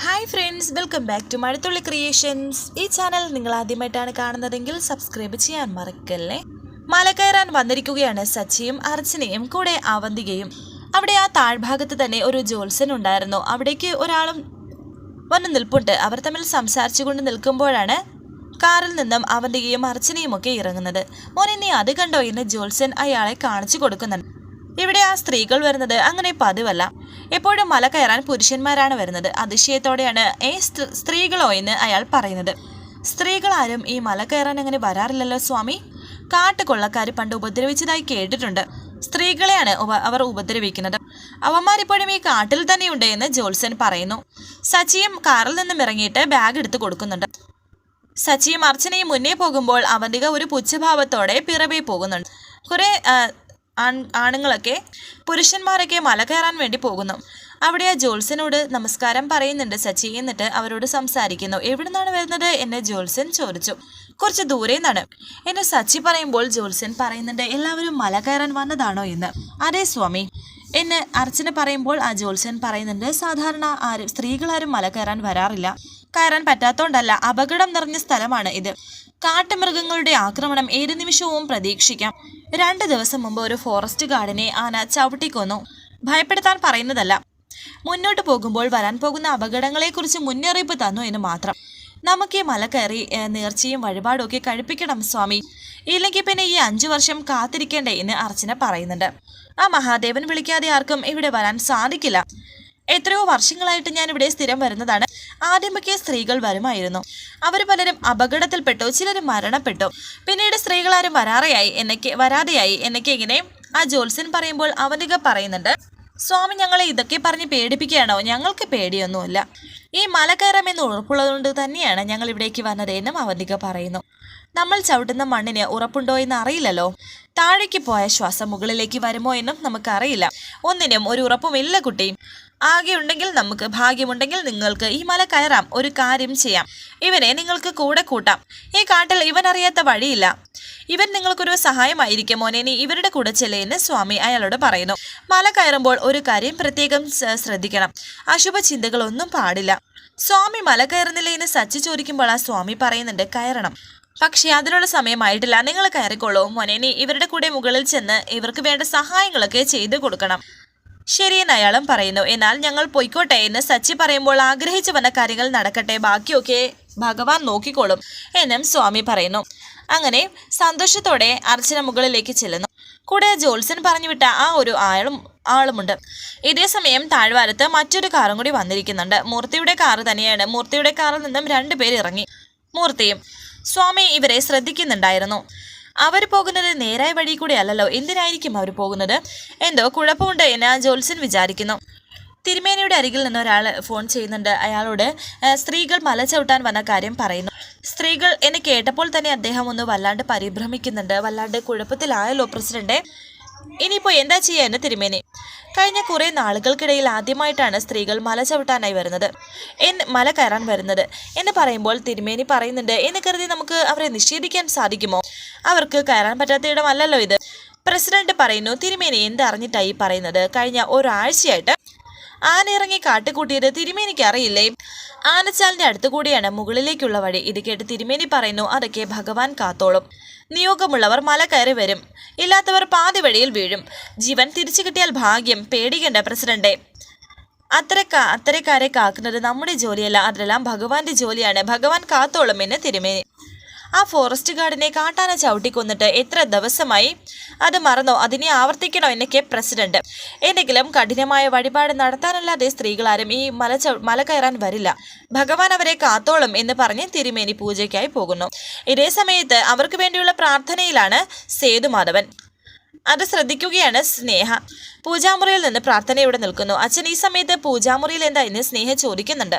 Hi friends welcome back to Mazhathulli creations ഈ channel നിങ്ങൾ ആദ്യമായിട്ടാണ് കാണുന്നതെങ്കിൽ സബ്സ്ക്രൈബ് ചെയ്യാൻ മറക്കല്ലേ? മല കയറാൻ വന്നിരിക്കുകയാണ് സച്ചിയും അർച്ചനയും കൂടെ അവന്തികയും. അവിടെ ആ താഴ്ഭാഗത്ത് തന്നെ ഒരു ജോത്സൻ ഉണ്ടായിരുന്നു. അവിടേക്ക് ഒരാളും വന്ന് നിൽപ്പുണ്ട്. അവർ തമ്മിൽ സംസാരിച്ചുകൊണ്ട് നിൽക്കുമ്പോഴാണ് കാറിൽ നിന്നും അവന്തികയും അർച്ചനയും ഒക്കെ ഇറങ്ങുന്നത്. മോനെ നീ അത് കണ്ടോ? എന്ന് ജോത്സൻ അയാളെ കാണിച്ചു കൊടുക്കുന്നുണ്ട്. ഇവിടെ ആ സ്ത്രീകൾ വരുന്നത് അങ്ങനെ പതിവല്ല. എപ്പോഴും മല കയറാൻ പുരുഷന്മാരാണ് വരുന്നത്. അതിശയത്തോടെയാണ് ഏ സ്ത്രീകളോ എന്ന് അയാൾ പറയുന്നത്. സ്ത്രീകളാരും ഈ മല കയറാൻ അങ്ങനെ വരാറില്ലല്ലോ സ്വാമി. കാട്ടുകൊള്ളക്കാർ പണ്ട് ഉപദ്രവിച്ചതായി കേട്ടിട്ടുണ്ട്. സ്ത്രീകളെയാണ് അവർ ഉപദ്രവിക്കുന്നത്. അവന്മാരിപ്പോഴും ഈ കാട്ടിൽ തന്നെയുണ്ട് എന്ന് ജോത്സൻ പറയുന്നു. സച്ചിയും കാറിൽ നിന്നും ഇറങ്ങിയിട്ട് ബാഗ് എടുത്ത് കൊടുക്കുന്നുണ്ട്. സച്ചിയും അർച്ചനയും മുന്നേ പോകുമ്പോൾ അവന്തിക ഒരു പുച്ഛഭാവത്തോടെ പിറവേ പോകുന്നുണ്ട്. കുറെ ആൺ- ആണുങ്ങളൊക്കെ പുരുഷന്മാരൊക്കെ മല കയറാൻ വേണ്ടി പോകുന്നു. അവിടെ ആ ജോത്സനോട് നമസ്കാരം പറയുന്നുണ്ട് സച്ചി എന്നിട്ട് അവരോട് സംസാരിക്കുന്നു. എവിടുന്നാണ് വരുന്നത്? എന്ന് ജോത്സൻ ചോദിച്ചു. കുറച്ച് ദൂരെ നിന്നാണ് എന്നെ സച്ചി പറയുമ്പോൾ ജോത്സൻ പറയുന്നുണ്ട് എല്ലാവരും മല കയറാൻ വന്നതാണോ എന്ന്. അതെ സ്വാമി. എന്നെ അർച്ചന പറയുമ്പോൾ ആ ജോൽസൻ പറയുന്നുണ്ട് സാധാരണ ആരും സ്ത്രീകളാരും മല കയറാൻ വരാറില്ല. കയറാൻ പറ്റാത്തോണ്ടല്ല അപകടം നിറഞ്ഞ സ്ഥലമാണ് ഇത്. കാട്ടുമൃഗങ്ങളുടെ ആക്രമണം ഏത് നിമിഷവും പ്രതീക്ഷിക്കാം. രണ്ട് ദിവസം മുമ്പ് ഒരു ഫോറസ്റ്റ് ഗാർഡിനെ ആന ചവിട്ടിക്കൊന്നു. ഭയപ്പെടുത്താൻ പറയുന്നതല്ല. മുന്നോട്ട് പോകുമ്പോൾ വരാൻ പോകുന്ന അപകടങ്ങളെക്കുറിച്ച് മുന്നറിയിപ്പ് തന്നു എന്ന് മാത്രം. നമുക്ക് ഈ മല കയറി നേർച്ചയും വഴിപാടും ഒക്കെ കഴിപ്പിക്കണം സ്വാമി. ഇല്ലെങ്കിൽ പിന്നെ ഈ അഞ്ചു വർഷം കാത്തിരിക്കേണ്ടേ എന്ന് അർച്ചന പറയുന്നുണ്ട്. ആ മഹാദേവൻ വിളിക്കാതെ ആർക്കും ഇവിടെ വരാൻ സാധിക്കില്ല. എത്രയോ വർഷങ്ങളായിട്ട് ഞാൻ ഇവിടെ സ്ഥിരം വരുന്നതാണ്. ആദ്യമൊക്കെ സ്ത്രീകൾ വരുമായിരുന്നു. അവർ പലരും അപകടത്തിൽപ്പെട്ടു ചിലർ മരണപ്പെട്ടു. പിന്നീട് സ്ത്രീകളാരും വരാറെയായി എന്നൊക്കെ വരാതെയായി എന്നൊക്കെ ഇങ്ങനെ ആ ജോത്സ്യൻ പറയുമ്പോൾ അവനിക പറയുന്നുണ്ട് സ്വാമി ഞങ്ങളെ ഇതൊക്കെ പറഞ്ഞ് പേടിപ്പിക്കുകയാണോ? ഞങ്ങൾക്ക് പേടിയൊന്നുമില്ല. ഈ മല കയറാമെന്ന് ഉറപ്പുള്ളതുകൊണ്ട് തന്നെയാണ് ഞങ്ങൾ ഇവിടേക്ക് വന്നത് എന്നും അവന്തിക പറയുന്നു. നമ്മൾ ചവിട്ടുന്ന മണ്ണിന് ഉറപ്പുണ്ടോ എന്ന് അറിയില്ലല്ലോ. താഴേക്ക് പോയ ശ്വാസം മുകളിലേക്ക് വരുമോ എന്നും നമുക്കറിയില്ല. ഒന്നിനും ഒരു ഉറപ്പുമില്ല കുട്ടി. ആകെ ഉണ്ടെങ്കിൽ നമുക്ക് ഭാഗ്യമുണ്ടെങ്കിൽ നിങ്ങൾക്ക് ഈ മല കയറാം ഒരു കാര്യം ചെയ്യാം. ഇവനെ നിങ്ങൾക്ക് കൂടെ കൂട്ടാം. ഈ കാട്ടിൽ ഇവൻ അറിയാത്ത വഴിയില്ല. ഇവൻ നിങ്ങൾക്കൊരു സഹായമായിരിക്കും മോനെ നീ ഇവരുടെ കൂടെ ചെല്ലേന്ന് സ്വാമി അയാളോട് പറയുന്നു. മല കയറുമ്പോൾ ഒരു കാര്യം പ്രത്യേകം ശ്രദ്ധിക്കണം. അശുഭ ചിന്തകളൊന്നും പാടില്ല. സ്വാമി മല കയറുന്നില്ല എന്ന് സച്ചി ചോദിക്കുമ്പോൾ ആ സ്വാമി പറയുന്നുണ്ട് കയറണം. പക്ഷേ അതിനുള്ള സമയമായിട്ടില്ല. നിങ്ങൾ കയറിക്കോളൂ മോനെ നീ ഇവരുടെ കൂടെ മുകളിൽ ചെന്ന് ഇവർക്ക് വേണ്ട സഹായങ്ങളൊക്കെ ചെയ്തു കൊടുക്കണം. ശരിയെന്ന് അയാളും പറയുന്നു. എന്നാൽ ഞങ്ങൾ പൊയ്ക്കോട്ടെ എന്ന് സച്ചി പറയുമ്പോൾ ആഗ്രഹിച്ചു വന്ന കാര്യങ്ങൾ നടക്കട്ടെ ബാക്കിയൊക്കെ ഭഗവാൻ നോക്കിക്കോളും എന്നും സ്വാമി പറയുന്നു. അങ്ങനെ സന്തോഷത്തോടെ അർച്ചന മുകളിലേക്ക് ചെല്ലുന്നു. കൂടെ ജോത്സൻ പറഞ്ഞു വിട്ട ആ ഒരു ആളും ആളുമുണ്ട്. ഇതേ സമയം താഴ്വാരത്ത് മറ്റൊരു കാറും കൂടി വന്നിരിക്കുന്നുണ്ട്. മൂർത്തിയുടെ കാറ് തന്നെയാണ്. മൂർത്തിയുടെ കാറിൽ നിന്നും രണ്ടുപേർ ഇറങ്ങി. മൂർത്തിയും സ്വാമി ഇവരെ ശ്രദ്ധിക്കുന്നുണ്ടായിരുന്നു. അവർ പോകുന്നത് നേരായ വഴി കൂടെ അല്ലല്ലോ. എന്തിനായിരിക്കും അവർ പോകുന്നത്? എന്തോ കുഴപ്പമുണ്ട് എന്ന് ജോത്സൻ വിചാരിക്കുന്നു. തിരുമേനയുടെ അരികിൽ നിന്ന് ഒരാൾ ഫോൺ ചെയ്യുന്നുണ്ട്. അയാളോട് സ്ത്രീകൾ മല ചവിട്ടാൻ വന്ന കാര്യം പറയുന്നു. സ്ത്രീകൾ എന്ന് കേട്ടപ്പോൾ തന്നെ അദ്ദേഹം ഒന്ന് വല്ലാണ്ട് പരിഭ്രമിക്കുന്നുണ്ട്. വല്ലാണ്ട് കുഴപ്പത്തിലായല്ലോ പ്രസിഡന്റ് ഇനിയിപ്പോൾ എന്താ ചെയ്യാന്ന് തിരുമേനി. കഴിഞ്ഞ കുറേ നാളുകൾക്കിടയിൽ ആദ്യമായിട്ടാണ് സ്ത്രീകൾ മല ചവിട്ടാനായി വരുന്നത്. എന്ന് മല കയറാൻ വരുന്നത് എന്ന് പറയുമ്പോൾ തിരുമേനി പറയുന്നുണ്ട് എന്ന് കരുതി നമുക്ക് അവരെ നിഷേധിക്കാൻ സാധിക്കുമോ? അവർക്ക് കയറാൻ പറ്റാത്ത ഇടമല്ലല്ലോ ഇത്. പ്രസിഡന്റ് പറയുന്നു തിരുമേനി എന്തറിഞ്ഞിട്ടായി പറയുന്നത്? കഴിഞ്ഞ ഒരാഴ്ചയായിട്ട് ആന ഇറങ്ങി കാട്ടുകൂട്ടിയത് തിരുമേനിക്ക് അറിയില്ലേ. ആനച്ചാലിന്റെ അടുത്തുകൂടിയാണ് മുകളിലേക്കുള്ള വഴി. ഇത് കേട്ട് തിരുമേനി പറയുന്നു അതൊക്കെ ഭഗവാൻ കാത്തോളും. നിയോഗമുള്ളവർ മല കയറി വരും. ഇല്ലാത്തവർ പാതി വഴിയിൽ വീഴും. ജീവൻ തിരിച്ചു കിട്ടിയാൽ ഭാഗ്യം. പേടിക്കേണ്ട പ്രസിഡന്റെ അത്തരക്കാ അത്തരക്കാരെ കാക്കുന്നത് നമ്മുടെ ജോലിയല്ല. അതെല്ലാം ഭഗവാന്റെ ജോലിയാണ്. ഭഗവാൻ കാത്തോളും എന്ന് തിരുമേനി ആ ഫോറസ്റ്റ് ഗാർഡിനെ കാട്ടാന ചവിട്ടിക്കൊന്നിട്ട് എത്ര ദിവസമായി? അത് മറന്നോ? അതിനെ ആവർത്തിക്കണോ? എന്നൊക്കെ പ്രസിഡന്റ്. എന്തെങ്കിലും കഠിനമായ വഴിപാട് നടത്താനല്ലാതെ സ്ത്രീകൾ ആരും ഈ മല മല കയറാൻ വരില്ല. ഭഗവാൻ അവരെ കാത്തോളും എന്ന് പറഞ്ഞ് തിരുമേനി പൂജയ്ക്കായി പോകുന്നു. ഇതേ സമയത്ത് അവർക്ക് വേണ്ടിയുള്ള പ്രാർത്ഥനയിലാണ് സേതുമാധവൻ അത് ശ്രദ്ധിക്കുകയാണ് സ്നേഹ. പൂജാമുറിയിൽ നിന്ന് പ്രാർത്ഥനയോടെ നിൽക്കുന്നു. അച്ഛൻ ഈ സമയത്ത് പൂജാമുറിയിൽ എന്താ എന്ന് സ്നേഹ ചോദിക്കുന്നുണ്ട്.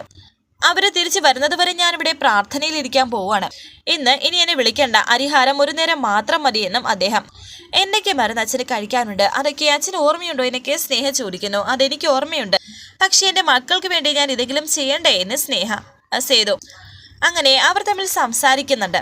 അവർ തിരിച്ചു വരുന്നതുവരെ ഞാനിവിടെ പ്രാർത്ഥനയിൽ ഇരിക്കാൻ പോവാണ് ഇന്ന് ഇനി എന്നെ വിളിക്കണ്ട. അരിഹാരം ഒരു നേരം മാത്രം മതിയെന്നും അദ്ദേഹം. എന്നൊക്കെ മരുന്ന് അച്ഛന് കഴിക്കാനുണ്ട്? അതൊക്കെ അച്ഛന് ഓർമ്മയുണ്ടോ? എന്നൊക്കെ സ്നേഹ ചോദിക്കുന്നു. അതെനിക്ക് ഓർമ്മയുണ്ട്. പക്ഷേ എന്റെ മക്കൾക്ക് വേണ്ടി ഞാൻ ഇതെങ്കിലും ചെയ്യണ്ടേ എന്ന് സ്നേഹ സേതു അങ്ങനെ അവർ തമ്മിൽ സംസാരിക്കുന്നുണ്ട്.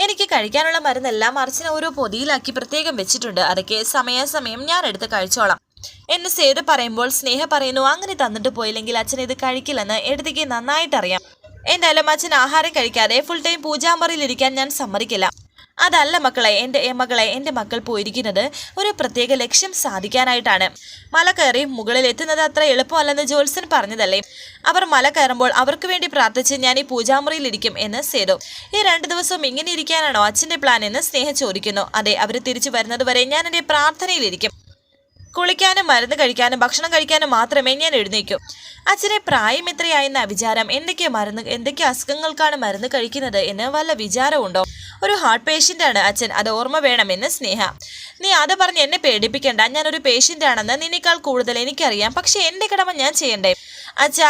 എനിക്ക് കഴിക്കാനുള്ള മരുന്നെല്ലാം അർച്ചന ഓരോ പൊതിയിലാക്കി പ്രത്യേകം വെച്ചിട്ടുണ്ട്. അതൊക്കെ സമയാസമയം ഞാൻ എടുത്ത് കഴിച്ചോളാം. എന്ന് സേതു പറയുമ്പോൾ സ്നേഹ പറയുന്നു അങ്ങനെ തന്നിട്ട് പോയില്ലെങ്കിൽ അച്ഛൻ ഇത് കഴിക്കില്ലെന്ന് എടുത്തേക്ക് നന്നായിട്ടറിയാം. എന്തായാലും അച്ഛൻ ആഹാരം കഴിക്കാതെ ഫുൾ ടൈം പൂജാമറിയിലിരിക്കാൻ ഞാൻ സമ്മതിക്കില്ല. അതല്ല മക്കളെ എന്റെ മകളെ എന്റെ മക്കൾ പോയിരിക്കുന്നത് ഒരു പ്രത്യേക ലക്ഷ്യം സാധിക്കാനായിട്ടാണ്. മല കയറി മുകളിൽ എത്തുന്നത് അത്ര എളുപ്പമല്ലെന്ന് ജോത്സൻ പറഞ്ഞതല്ലേ? അവർ മല കയറുമ്പോൾ അവർക്ക് വേണ്ടി പ്രാർത്ഥിച്ച് ഞാൻ ഈ പൂജാമുറിയിൽ ഇരിക്കും എന്ന് സേതു. ഈ രണ്ട് ദിവസവും ഇങ്ങനെ ഇരിക്കാനാണോ അച്ഛന്റെ പ്ലാൻ എന്ന് സ്നേഹം ചോദിക്കുന്നു. അതെ അവർ തിരിച്ചു വരുന്നത് വരെ ഞാൻ എന്റെ പ്രാർത്ഥനയിലിരിക്കും കുളിക്കാനും മരുന്ന് കഴിക്കാനും ഭക്ഷണം കഴിക്കാനും മാത്രമേ ഞാൻ എഴുന്നേക്കൂ. അച്ഛനെ പ്രായം എത്രയായെന്ന വിചാരം എന്തൊക്കെ മരുന്ന് എന്തൊക്കെ അസുഖങ്ങൾക്കാണ് മരുന്ന് കഴിക്കുന്നത് എന്ന് വല്ല വിചാരമുണ്ടോ? ഒരു ഹാർട്ട് പേഷ്യന്റ് ആണ് അച്ഛൻ. അത് ഓർമ്മ വേണമെന്ന് സ്നേഹ. നീ അത് പറഞ്ഞ് എന്നെ പേടിപ്പിക്കണ്ട. ഞാനൊരു പേഷ്യന്റ് ആണെന്ന് നിന്നേക്കാൾ കൂടുതൽ എനിക്കറിയാം. പക്ഷെ എന്റെ കടമ ഞാൻ ചെയ്യണ്ടേ? അച്ഛ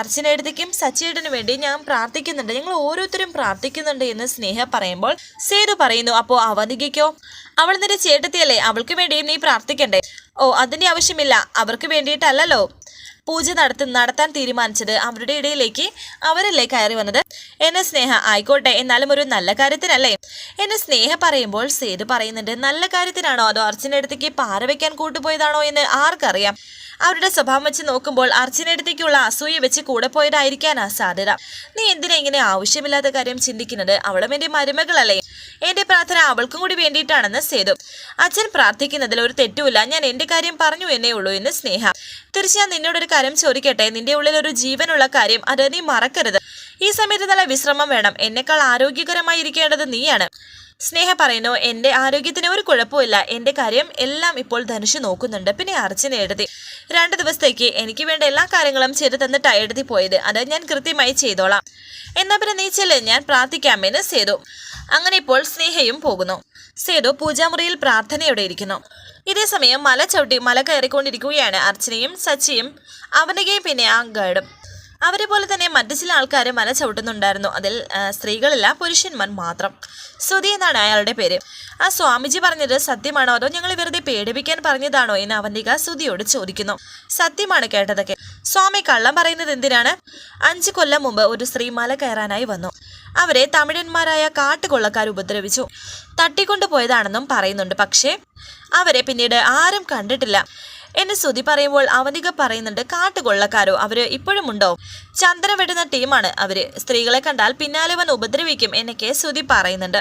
അർച്ചനയെടുത്തേക്കും സച്ചിയുടെ വേണ്ടി ഞാൻ പ്രാർത്ഥിക്കുന്നുണ്ട്. ഞങ്ങൾ ഓരോരുത്തരും പ്രാർത്ഥിക്കുന്നുണ്ട് എന്ന് സ്നേഹ പറയുമ്പോൾ സേതു പറയുന്നു അപ്പോൾ അവധികയ്ക്കോ? അവൾ നിന്റെ ചേട്ടത്തിയല്ലേ. അവൾക്ക് വേണ്ടിയും നീ പ്രാർത്ഥിക്കണ്ടേ? ഓ അതിന്റെ ആവശ്യമില്ല. അവർക്ക് വേണ്ടിയിട്ടല്ലല്ലോ. പൂജ നടത്തി നടത്താൻ തീരുമാനിച്ചത് അവരുടെ ഇടയിലേക്ക് അവരല്ലേ കയറി വന്നത്? എന്നെ സ്നേഹ ആയിക്കോട്ടെ. എന്നാലും ഒരു നല്ല കാര്യത്തിനല്ലേ? എന്നെ സ്നേഹ പറയുമ്പോൾ സേതു പറയുന്നുണ്ട് നല്ല കാര്യത്തിനാണോ? അതോ അർച്ചനടുത്തേക്ക് പാറ വെക്കാൻ കൂട്ടുപോയതാണോ എന്ന് ആർക്കറിയാം. അവരുടെ സ്വഭാവം വെച്ച് നോക്കുമ്പോൾ അർച്ചനടുത്തേക്കുള്ള അസൂയ വെച്ച് കൂടെ പോയതായിരിക്കാനാ സാധ്യത. നീ എന്തിനാ ഇങ്ങനെ ആവശ്യമില്ലാത്ത കാര്യം ചിന്തിക്കുന്നത്? അവളും എന്റെ മരുമകളല്ലേ. എന്റെ പ്രാർത്ഥന അവൾക്കും കൂടി വേണ്ടിയിട്ടാണെന്ന് സേതു. അച്ഛൻ പ്രാർത്ഥിക്കുന്നതിൽ ഒരു തെറ്റുമില്ല. ഞാൻ എന്റെ കാര്യം പറഞ്ഞു എന്നേ ഉള്ളൂ എന്ന് സ്നേഹ. തീർച്ചയായും നിന്നോടൊരു കാര്യം ചോദിക്കട്ടെ? നിന്റെ ഉള്ളിൽ ഒരു ജീവനുള്ള കാര്യം അത് നീ മറക്കരുത്. ഈ സമയത്ത് നല്ല വിശ്രമം വേണം. എന്നെക്കാൾ ആരോഗ്യകരമായി ഇരിക്കേണ്ടത് നീയാണ്. സ്നേഹ പറയുന്നു എന്റെ ആരോഗ്യത്തിന് ഒരു കുഴപ്പമില്ല എന്റെ കാര്യം എല്ലാം ഇപ്പോൾ ധനുഷ് നോക്കുന്നുണ്ട്. പിന്നെ അർച്ചന എഴുതി. രണ്ട് ദിവസത്തേക്ക് എനിക്ക് വേണ്ട എല്ലാ കാര്യങ്ങളും ചെയ്തു തന്നിട്ടാണ് എഴുതി പോയത്. അത് ഞാൻ കൃത്യമായി ചെയ്തോളാം. എന്നാ പിന്നെ നീ ചെല്ല്. ഞാൻ പ്രാർത്ഥിക്കാമെന്ന് സേതു. അങ്ങനെ ഇപ്പോൾ സ്നേഹയും പോകുന്നു. സേതു പൂജാമുറിയിൽ പ്രാർത്ഥനയോടെ ഇരിക്കുന്നു. ഇതേ സമയം മല ചവിട്ടി മല കയറിക്കൊണ്ടിരിക്കുകയാണ് അർച്ചനയും സച്ചിയും. അവനികയും പിന്നെ ആ ഗൈഡും. അവരെ പോലെ തന്നെ മറ്റു ചില ആൾക്കാർ മല ചവിട്ടുന്നുണ്ടായിരുന്നു. അതിൽ സ്ത്രീകളില്ല പുരുഷന്മാർ മാത്രം. സ്തുതി എന്നാണ് അയാളുടെ പേര്. ആ സ്വാമിജി പറഞ്ഞത് സത്യമാണോ അതോ ഞങ്ങൾ വെറുതെ പേടിപ്പിക്കാൻ പറഞ്ഞതാണോ എന്ന് അവന്തിക സ്തുതിയോട് ചോദിക്കുന്നു. സത്യമാണ് കേട്ടതൊക്കെ. സ്വാമി കള്ളം പറയുന്നത് എന്തിനാണ്? അഞ്ചു കൊല്ലം മുമ്പ് ഒരു സ്ത്രീ മല കയറാനായി വന്നു. അവരെ തമിഴന്മാരായ കാട്ടുകൊള്ളക്കാർ ഉപദ്രവിച്ചു. തട്ടിക്കൊണ്ടുപോയതാണെന്നും പറയുന്നുണ്ട്. പക്ഷേ അവരെ പിന്നീട് ആരും കണ്ടിട്ടില്ല. എന്ന് ശ്രുതി പറയുമ്പോൾ അവനിക പറയുന്നുണ്ട് കാട്ടുകൊള്ളക്കാരോ അവർ ഇപ്പോഴും ഉണ്ടോ ചന്ദ്രൻ വിടുന്ന ടീമാണ് അവർ. സ്ത്രീകളെ കണ്ടാൽ പിന്നാലെ വന്ന് ഉപദ്രവിക്കും എന്നൊക്കെ ശ്രുതി പറയുന്നുണ്ട്.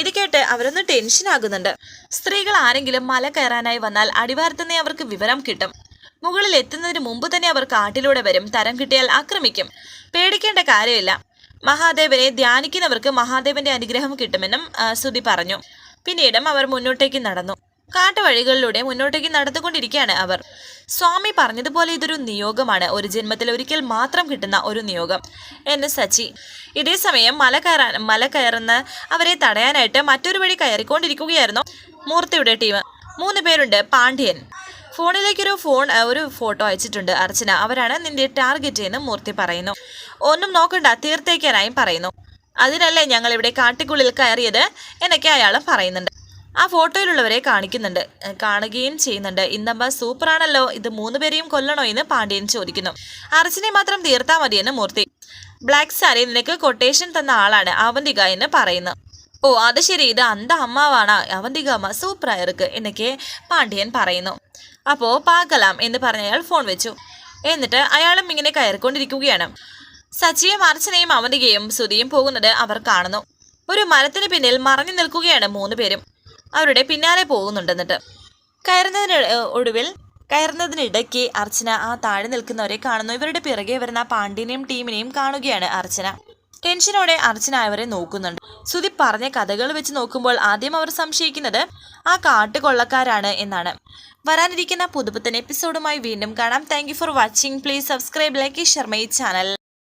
ഇത് കേട്ട് അവരൊന്ന് ടെൻഷൻ ആകുന്നുണ്ട്. സ്ത്രീകൾ ആരെങ്കിലും മല കയറാനായി വന്നാൽ അടിവാരത്തുനിന്നേ അവർക്ക് വിവരം കിട്ടും. മുകളിൽ എത്തുന്നതിന് മുമ്പ് തന്നെ അവർ കാട്ടിലൂടെ വരും തരം കിട്ടിയാൽ ആക്രമിക്കും. പേടിക്കേണ്ട കാര്യമില്ല. മഹാദേവനെ ധ്യാനിക്കുന്നവർക്ക് മഹാദേവന്റെ അനുഗ്രഹം കിട്ടുമെന്നും ശ്രുതി പറഞ്ഞു. പിന്നീടും അവർ മുന്നോട്ടേക്ക് നടന്നു. കാട്ടുവഴികളിലൂടെ മുന്നോട്ടേക്ക് നടന്നുകൊണ്ടിരിക്കുകയാണ് അവർ. സ്വാമി പറഞ്ഞതുപോലെ ഇതൊരു നിയോഗമാണ്. ഒരു ജന്മത്തിൽ ഒരിക്കൽ മാത്രം കിട്ടുന്ന ഒരു നിയോഗം. എന്ന് സച്ചി. ഇതേ സമയം മല കയറാൻ മല കയറുന്ന അവരെ തടയാനായിട്ട് മറ്റൊരു വഴി കയറിക്കൊണ്ടിരിക്കുകയായിരുന്നു മൂർത്തിയുടെ ടീം. മൂന്ന് പേരുണ്ട്. പാണ്ഡ്യൻ. ഫോണിലേക്കൊരു ഫോൺ ഒരു ഫോട്ടോ അയച്ചിട്ടുണ്ട് അർച്ചന. അവരാണ് നിന്റെ ടാർഗറ്റ് എന്ന് മൂർത്തി പറയുന്നു. ഒന്നും നോക്കണ്ട തീർത്തേക്കാനായും പറയുന്നു. അതിനല്ലേ ഞങ്ങൾ ഇവിടെ കാട്ടിക്കുള്ളിൽ കയറിയത്? എന്നൊക്കെ അയാൾ പറയുന്നുണ്ട്. ആ ഫോട്ടോയിലുള്ളവരെ കാണിക്കുന്നുണ്ട്. കാണുകയും ചെയ്യുന്നുണ്ട്. ഇന്നമ്മ സൂപ്പറാണല്ലോ. ഇത് മൂന്ന് പേരെയും കൊല്ലണോ എന്ന് പാണ്ഡ്യൻ ചോദിക്കുന്നു. അർച്ചനെ മാത്രം തീർത്താൽ മതിയെന്ന് മൂർത്തി. ബ്ലാക്ക് സാരി നിനക്ക് കൊട്ടേഷൻ തന്ന ആളാണ് അവന്തിക എന്ന് പറയുന്നു. ഓ അത് ശരി. ഇത് അന്ത അമ്മാവാണ്. അവന്തിക അമ്മ സൂപ്പറായിർക്ക് എന്നൊക്കെ പാണ്ഡ്യൻ പറയുന്നു. അപ്പോൾ പാകലാം എന്ന് പറഞ്ഞ അയാൾ ഫോൺ വെച്ചു. എന്നിട്ട് അയാളും ഇങ്ങനെ കയറിക്കൊണ്ടിരിക്കുകയാണ്. സച്ചിയും അർച്ചനയും അവന്തികയും സുധിയും പോകുന്നത് അവർ കാണുന്നു. ഒരു മരത്തിന് പിന്നിൽ മറഞ്ഞു നിൽക്കുകയാണ് മൂന്ന് പേരും. അവരുടെ പിന്നാലെ പോകുന്നുണ്ട് എന്നിട്ട് കയറുന്നതിന് ഒടുവിൽ കയറുന്നതിനിടയ്ക്ക് അർച്ചന ആ താഴെ നിൽക്കുന്നവരെ കാണുന്നു. ഇവരുടെ പിറകെ വരുന്ന പാണ്ഡ്യനെയും ടീമിനെയും കാണുകയാണ് അർച്ചന. ടെൻഷനോടെ അർച്ചന അവരെ നോക്കുന്നുണ്ട്. സുതി പറഞ്ഞ കഥകൾ വെച്ച് നോക്കുമ്പോൾ ആദ്യം അവർ സംശയിക്കുന്നത് ആ കാട്ടുകൊള്ളക്കാരാണ് എന്നാണ്. വരാനിരിക്കുന്ന പുതുപുത്തൻ എപ്പിസോഡുമായി വീണ്ടും കാണാം. Thank for watching please subscribe like ഈ ചാനൽ